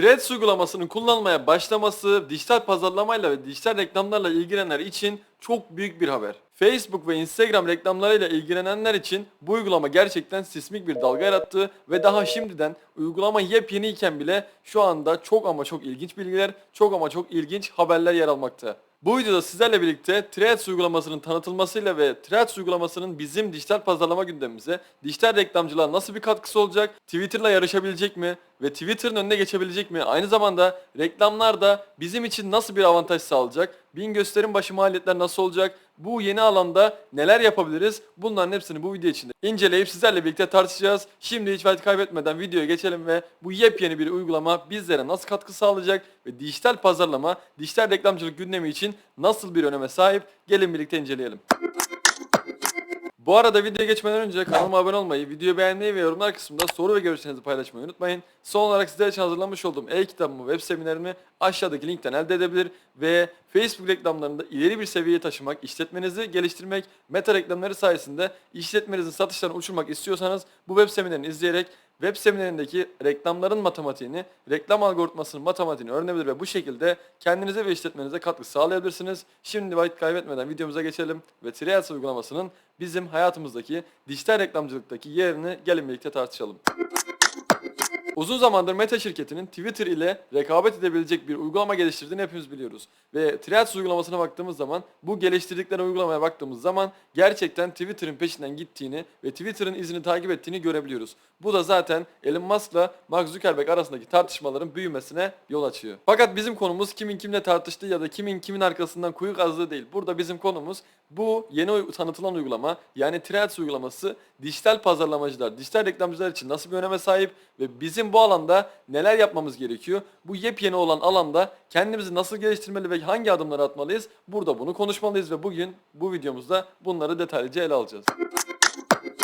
Threads uygulamasının kullanılmaya başlaması dijital pazarlamayla ve dijital reklamlarla ilgilenenler için çok büyük bir haber. Facebook ve Instagram reklamlarıyla ilgilenenler için bu uygulama gerçekten sismik bir dalga yarattı ve daha şimdiden uygulama yepyeni iken bile şu anda çok ama çok ilginç bilgiler, çok ama çok ilginç haberler yer almakta. Bu videoda sizlerle birlikte Threads uygulamasının tanıtılmasıyla ve Threads uygulamasının bizim dijital pazarlama gündemimize, dijital reklamcılığa nasıl bir katkısı olacak, Twitter'la yarışabilecek mi ve Twitter'ın önüne geçebilecek mi? Aynı zamanda reklamlar da bizim için nasıl bir avantaj sağlayacak? Bin gösterim başı maliyetler nasıl olacak? Bu yeni alanda neler yapabiliriz? Bunların hepsini bu video içinde inceleyip sizlerle birlikte tartışacağız. Şimdi hiç vakit kaybetmeden videoya geçelim ve bu yepyeni bir uygulama bizlere nasıl katkı sağlayacak ve dijital pazarlama, dijital reklamcılık gündemi için nasıl bir öneme sahip? Gelin birlikte inceleyelim. Bu arada videoya geçmeden önce kanalıma abone olmayı, videoyu beğenmeyi ve yorumlar kısmında soru ve görüşlerinizi paylaşmayı unutmayın. Son olarak sizler için hazırlamış olduğum e-kitabımı, web seminerimi aşağıdaki linkten elde edebilir ve Facebook reklamlarında ileri bir seviyeye taşımak, işletmenizi geliştirmek, meta reklamları sayesinde işletmenizin satışlarını uçurmak istiyorsanız bu web seminerini izleyerek web seminerindeki reklamların matematiğini, reklam algoritmasının matematiğini öğrenebilir ve bu şekilde kendinize ve işletmenize katkı sağlayabilirsiniz. Şimdi vakit kaybetmeden videomuza geçelim ve Triads uygulamasının bizim hayatımızdaki dijital reklamcılıktaki yerini gelin birlikte tartışalım. Uzun zamandır Meta şirketinin Twitter ile rekabet edebilecek bir uygulama geliştirdiğini hepimiz biliyoruz. Ve Threads uygulamasına baktığımız zaman, bu geliştirdikleri uygulamaya baktığımız zaman gerçekten Twitter'ın peşinden gittiğini ve Twitter'ın izini takip ettiğini görebiliyoruz. Bu da zaten Elon Musk'la Mark Zuckerberg arasındaki tartışmaların büyümesine yol açıyor. Fakat bizim konumuz kimin kimle tartıştığı ya da kimin kimin arkasından kuyu kazdığı değil. Burada bizim konumuz bu yeni tanıtılan uygulama yani Threads uygulaması dijital pazarlamacılar, dijital reklamcılar için nasıl bir öneme sahip ve bizim bu alanda neler yapmamız gerekiyor? Bu yepyeni olan alanda kendimizi nasıl geliştirmeli ve hangi adımları atmalıyız? Burada bunu konuşmalıyız ve bugün bu videomuzda bunları detaylıca ele alacağız.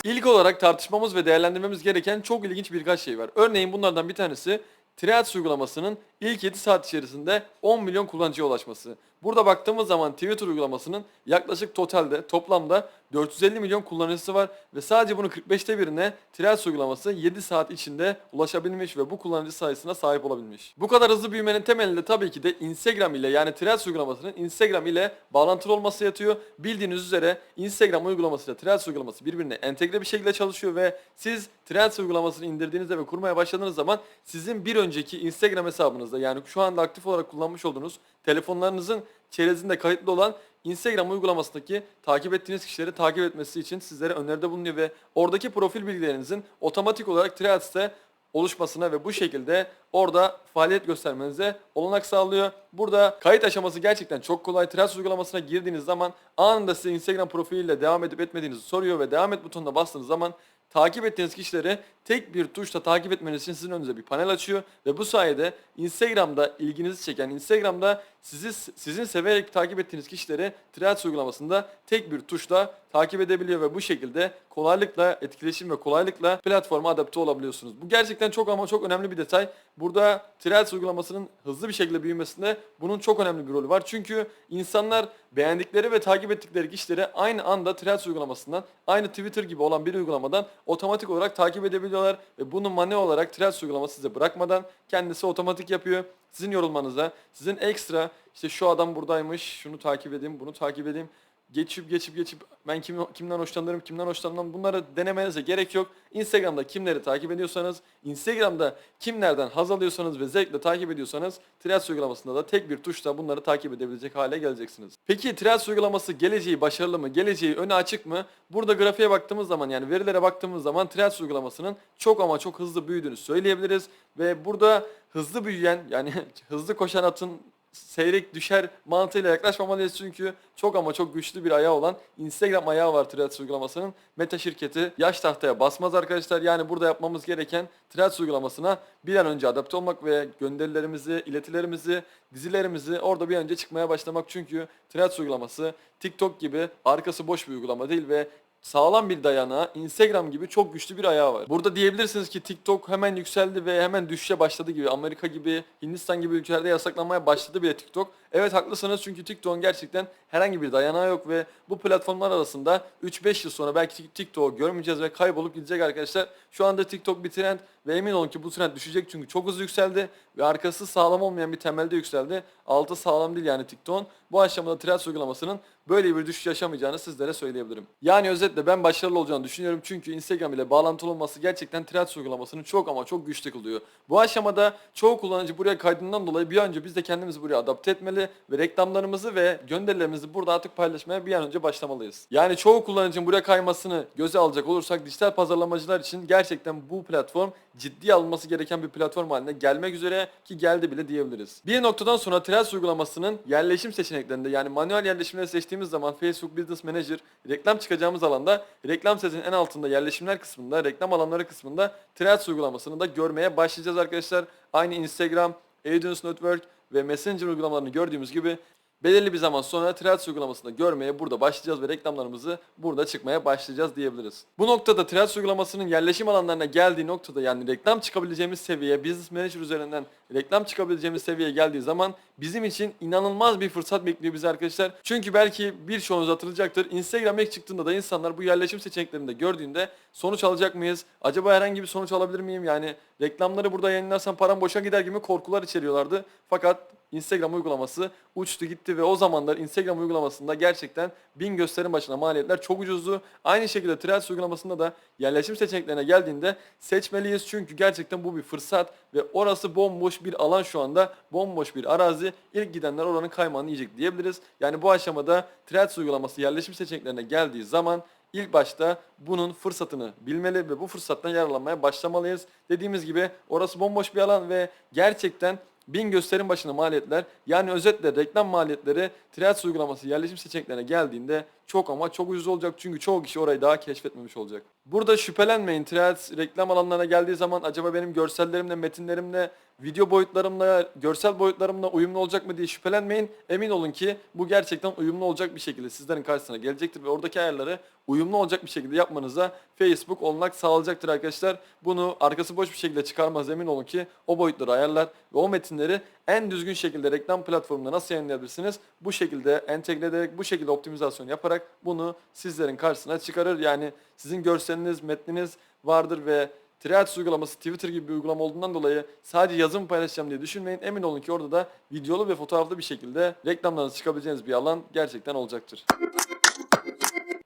İlk olarak tartışmamız ve değerlendirmemiz gereken çok ilginç birkaç şey var. Örneğin bunlardan bir tanesi Threads uygulamasının ilk 7 saat içerisinde 10 milyon kullanıcıya ulaşması. Burada baktığımız zaman Twitter uygulamasının yaklaşık totalde toplamda 450 milyon kullanıcısı var ve sadece bunun 45'te birine Threads uygulaması 7 saat içinde ulaşabilmiş ve bu kullanıcı sayısına sahip olabilmiş. Bu kadar hızlı büyümenin temelinde tabii ki de Instagram ile yani Threads uygulamasının Instagram ile bağlantılı olması yatıyor. Bildiğiniz üzere Instagram uygulaması ile Threads uygulaması birbirine entegre bir şekilde çalışıyor ve siz Threads uygulamasını indirdiğinizde ve kurmaya başladığınız zaman sizin bir önceki Instagram hesabınızda yani şu anda aktif olarak kullanmış olduğunuz telefonlarınızın çerezinde kayıtlı olan Instagram uygulamasındaki takip ettiğiniz kişileri takip etmesi için sizlere öneride bulunuyor ve oradaki profil bilgilerinizin otomatik olarak Threads'te oluşmasına ve bu şekilde orada faaliyet göstermenize olanak sağlıyor. Burada kayıt aşaması gerçekten çok kolay. Threads uygulamasına girdiğiniz zaman anında size Instagram profiliyle devam edip etmediğinizi soruyor ve devam et butonuna bastığınız zaman takip ettiğiniz kişileri tek bir tuşla takip etmeniz için sizin önünüze bir panel açıyor ve bu sayede Instagram'da ilginizi çeken, Instagram'da sizi sizin severek takip ettiğiniz kişileri Threads uygulamasında tek bir tuşla takip edebiliyor ve bu şekilde kolaylıkla etkileşim ve kolaylıkla platforma adapte olabiliyorsunuz. Bu gerçekten çok ama çok önemli bir detay. Burada Threads uygulamasının hızlı bir şekilde büyümesinde bunun çok önemli bir rolü var. Çünkü insanlar beğendikleri ve takip ettikleri kişileri aynı anda Threads uygulamasından, aynı Twitter gibi olan bir uygulamadan otomatik olarak takip edebiliyorlar ve bunu manuel olarak Threads uygulaması size bırakmadan kendisi otomatik yapıyor. Sizin yorulmanıza, sizin ekstra işte şu adam buradaymış, şunu takip edeyim, bunu takip edeyim geçip geçip geçip ben kim, kimden hoşlanırım, kimden hoşlanmam bunları denemenize gerek yok. Instagram'da kimleri takip ediyorsanız, Instagram'da kimlerden haz alıyorsanız ve zevkle takip ediyorsanız Threads uygulamasında da tek bir tuşla bunları takip edebilecek hale geleceksiniz. Peki Threads uygulaması geleceği başarılı mı? Geleceği öne açık mı? Burada grafiğe baktığımız zaman yani verilere baktığımız zaman Threads uygulamasının çok ama çok hızlı büyüdüğünü söyleyebiliriz ve burada hızlı büyüyen yani hızlı koşan atın seyrek düşer mantığıyla yaklaşmamalıyız çünkü çok ama çok güçlü bir ayağı olan Instagram ayağı var Threads uygulamasının. Meta şirketi yaş tahtaya basmaz arkadaşlar. Yani burada yapmamız gereken Threads uygulamasına bir an önce adapte olmak ve gönderilerimizi, iletilerimizi, dizilerimizi orada bir önce çıkmaya başlamak. Çünkü Threads uygulaması TikTok gibi arkası boş bir uygulama değil ve sağlam bir dayanağı Instagram gibi çok güçlü bir ayağı var. Burada diyebilirsiniz ki TikTok hemen yükseldi ve hemen düşüşe başladı gibi. Amerika gibi, Hindistan gibi ülkelerde yasaklanmaya başladı bile TikTok. Evet haklısınız çünkü TikTok'un gerçekten herhangi bir dayanağı yok ve bu platformlar arasında 3-5 yıl sonra belki TikTok'u görmeyeceğiz ve kaybolup gidecek arkadaşlar. Şu anda TikTok bir trend ve emin olun ki bu trend düşecek çünkü çok hızlı yükseldi ve arkası sağlam olmayan bir temelde yükseldi. Altı sağlam değil yani TikTok'un. Bu aşamada Threads uygulamasının böyle bir düşüş yaşamayacağını sizlere söyleyebilirim. Yani özetle ben başarılı olacağını düşünüyorum çünkü Instagram ile bağlantılı olması gerçekten Threads uygulamasını çok ama çok güçlü kılıyor. Bu aşamada çoğu kullanıcı buraya kaydından dolayı bir an önce biz de kendimizi buraya adapte etmeli ve reklamlarımızı ve gönderilerimizi burada artık paylaşmaya bir an önce başlamalıyız. Yani çoğu kullanıcının buraya kaymasını göze alacak olursak dijital pazarlamacılar için gerçekten bu platform ciddiye alınması gereken bir platform haline gelmek üzere ki geldi bile diyebiliriz. Bir noktadan sonra Threads uygulamasının yerleşim seçeneklerinde yani manuel yerleşimleri seçtiğimiz zaman Facebook Business Manager reklam çıkacağımız alanda reklam setinin en altında yerleşimler kısmında reklam alanları kısmında Threads uygulamasını da görmeye başlayacağız arkadaşlar. Aynı Instagram, AdSense Network ve Messenger uygulamalarını gördüğümüz gibi belirli bir zaman sonra Threads uygulamasında görmeye burada başlayacağız ve reklamlarımızı burada çıkmaya başlayacağız diyebiliriz. Bu noktada Threads uygulamasının yerleşim alanlarına geldiği noktada yani reklam çıkabileceğimiz seviyeye Business Manager üzerinden reklam çıkabileceğimiz seviyeye geldiği zaman bizim için inanılmaz bir fırsat bekliyor bizi arkadaşlar. Çünkü belki birçoğunuz hatırlayacaktır. Instagram ilk çıktığında da insanlar bu yerleşim seçeneklerinde gördüğünde sonuç alacak mıyız? Acaba herhangi bir sonuç alabilir miyim? Yani reklamları burada yayınlarsam param boşa gider gibi korkular içeriyorlardı. Fakat Instagram uygulaması uçtu gitti ve o zamanlar Instagram uygulamasında gerçekten bin gösterim başına maliyetler çok ucuzdu. Aynı şekilde Threads uygulamasında da yerleşim seçeneklerine geldiğinde seçmeliyiz çünkü gerçekten bu bir fırsat ve orası bomboş bir alan şu anda. Bomboş bir arazi. İlk gidenler oranın kaymağını yiyecek diyebiliriz. Yani bu aşamada Threads uygulaması yerleşim seçeneklerine geldiği zaman İlk başta bunun fırsatını bilmeli ve bu fırsattan yararlanmaya başlamalıyız. Dediğimiz gibi orası bomboş bir alan ve gerçekten bin gösterim başına maliyetler yani özetle reklam maliyetleri Threads uygulaması yerleşim seçeneklerine geldiğinde çok ama çok ucuz olacak çünkü çoğu kişi orayı daha keşfetmemiş olacak. Burada şüphelenmeyin Threads reklam alanlarına geldiği zaman acaba benim görsellerimle, metinlerimle, video boyutlarımla, görsel boyutlarımla uyumlu olacak mı diye şüphelenmeyin. Emin olun ki bu gerçekten uyumlu olacak bir şekilde sizlerin karşısına gelecektir ve oradaki ayarları uyumlu olacak bir şekilde yapmanıza Facebook olanak sağlayacaktır arkadaşlar. Bunu arkası boş bir şekilde çıkarmaz emin olun ki o boyutları ayarlar ve o metinleri en düzgün şekilde reklam platformunda nasıl yayınlayabilirsiniz? Bu şekilde entegre ederek, bu şekilde optimizasyon yaparak bunu sizlerin karşısına çıkarır. Yani sizin görseliniz, metniniz vardır ve Threads uygulaması Twitter gibi bir uygulama olduğundan dolayı sadece yazım paylaşacağım diye düşünmeyin. Emin olun ki orada da videolu ve fotoğraflı bir şekilde reklamlarınız çıkabileceğiniz bir alan gerçekten olacaktır.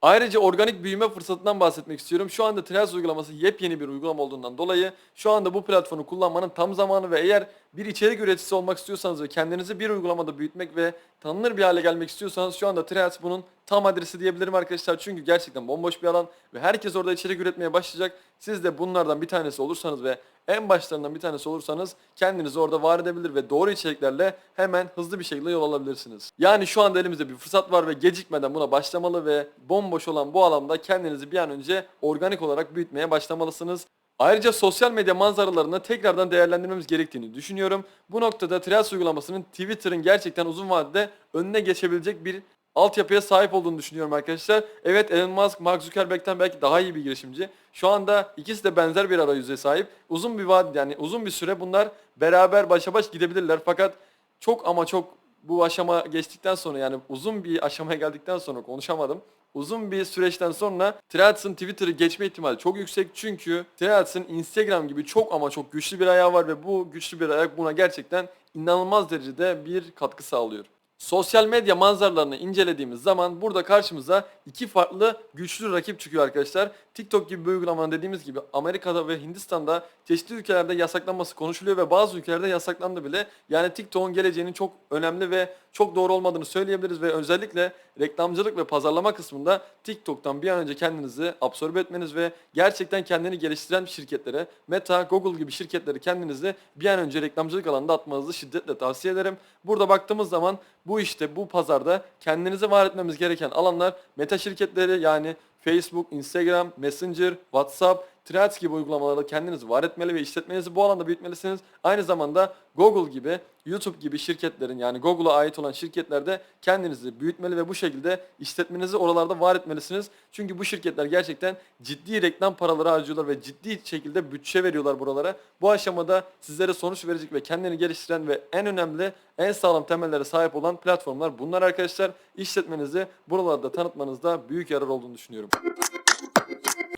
Ayrıca organik büyüme fırsatından bahsetmek istiyorum. Şu anda Threads uygulaması yepyeni bir uygulama olduğundan dolayı şu anda bu platformu kullanmanın tam zamanı ve eğer bir içerik üreticisi olmak istiyorsanız ve kendinizi bir uygulamada büyütmek ve tanınır bir hale gelmek istiyorsanız şu anda Threads bunun tam adresi diyebilirim arkadaşlar. Çünkü gerçekten bomboş bir alan ve herkes orada içerik üretmeye başlayacak. Siz de bunlardan bir tanesi olursanız ve en başlarından bir tanesi olursanız kendinizi orada var edebilir ve doğru içeriklerle hemen hızlı bir şekilde yol alabilirsiniz. Yani şu anda elimizde bir fırsat var ve gecikmeden buna başlamalı ve bomboş olan bu alanda kendinizi bir an önce organik olarak büyütmeye başlamalısınız. Ayrıca sosyal medya manzaralarını tekrardan değerlendirmemiz gerektiğini düşünüyorum. Bu noktada Threads uygulamasının Twitter'ın gerçekten uzun vadede önüne geçebilecek bir altyapıya sahip olduğunu düşünüyorum arkadaşlar. Evet Elon Musk, Mark Zuckerberg'ten belki daha iyi bir girişimci. Şu anda ikisi de benzer bir arayüze sahip. Uzun bir vad yani uzun bir süre bunlar beraber başa baş gidebilirler. Fakat çok ama çok bu aşama geçtikten sonra yani uzun bir aşamaya geldikten sonra konuşamadım. Uzun bir süreçten sonra Threads'ın Twitter'ı geçme ihtimali çok yüksek çünkü Threads'ın Instagram gibi çok ama çok güçlü bir ayağı var ve bu güçlü bir ayak buna gerçekten inanılmaz derecede bir katkı sağlıyor. Sosyal medya manzaralarını incelediğimiz zaman burada karşımıza iki farklı güçlü rakip çıkıyor arkadaşlar. TikTok gibi bir uygulamanın dediğimiz gibi Amerika'da ve Hindistan'da çeşitli ülkelerde yasaklanması konuşuluyor ve bazı ülkelerde yasaklandı bile. Yani TikTok'un geleceğinin çok önemli ve çok doğru olmadığını söyleyebiliriz ve özellikle reklamcılık ve pazarlama kısmında TikTok'tan bir an önce kendinizi absorbe etmeniz ve gerçekten kendini geliştiren şirketlere, Meta, Google gibi şirketleri kendinizi bir an önce reklamcılık alanında atmanızı şiddetle tavsiye ederim. Burada baktığımız zaman bu işte bu pazarda kendinizi var etmemiz gereken alanlar meta şirketleri yani Facebook, Instagram, Messenger, WhatsApp, Threads gibi uygulamalarda kendinizi var etmeli ve işletmenizi bu alanda büyütmelisiniz. Aynı zamanda Google gibi, YouTube gibi şirketlerin yani Google'a ait olan şirketlerde kendinizi büyütmeli ve bu şekilde işletmenizi oralarda var etmelisiniz. Çünkü bu şirketler gerçekten ciddi reklam paraları harcıyorlar ve ciddi şekilde bütçe veriyorlar buralara. Bu aşamada sizlere sonuç verecek ve kendini geliştiren ve en önemli, en sağlam temellere sahip olan platformlar bunlar arkadaşlar. İşletmenizi buralarda tanıtmanızda büyük yarar olduğunu düşünüyorum.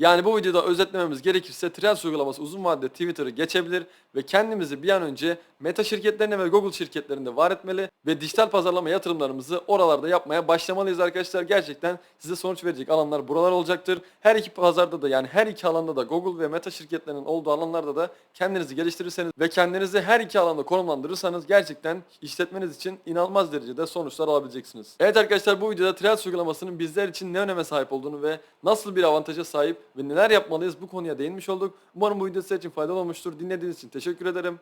Yani bu videoda özetlememiz gerekirse Threads uygulaması uzun vadede Twitter'ı geçebilir ve kendimizi bir an önce Meta şirketlerine ve Google şirketlerinde var etmeli ve dijital pazarlama yatırımlarımızı oralarda yapmaya başlamalıyız arkadaşlar. Gerçekten size sonuç verecek alanlar buralar olacaktır. Her iki pazarda da yani her iki alanda da Google ve Meta şirketlerinin olduğu alanlarda da kendinizi geliştirirseniz ve kendinizi her iki alanda konumlandırırsanız gerçekten işletmeniz için inanılmaz derecede sonuçlar alabileceksiniz. Evet arkadaşlar bu videoda Threads uygulamasının bizler için ne öneme sahip olduğunu ve nasıl bir avantaja sahip ve neler yapmalıyız bu konuya değinmiş olduk. Umarım bu video sizler için faydalı olmuştur. Dinlediğiniz için teşekkür ederim.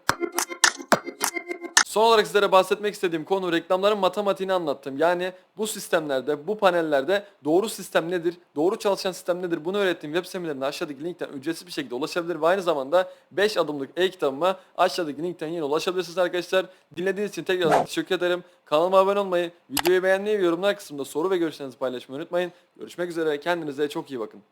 Son olarak sizlere bahsetmek istediğim konu reklamların matematiğini anlattım. Yani bu sistemlerde, bu panellerde doğru sistem nedir, doğru çalışan sistem nedir bunu öğrettiğim web seminerine aşağıdaki linkten ücretsiz bir şekilde ulaşabilir ve aynı zamanda 5 adımlık e-kitabıma aşağıdaki linkten yine ulaşabilirsiniz arkadaşlar. Dinlediğiniz için tekrar teşekkür ederim. Kanalıma abone olmayı, videoyu beğenmeyi ve yorumlar kısmında soru ve görüşlerinizi paylaşmayı unutmayın. Görüşmek üzere, kendinize çok iyi bakın.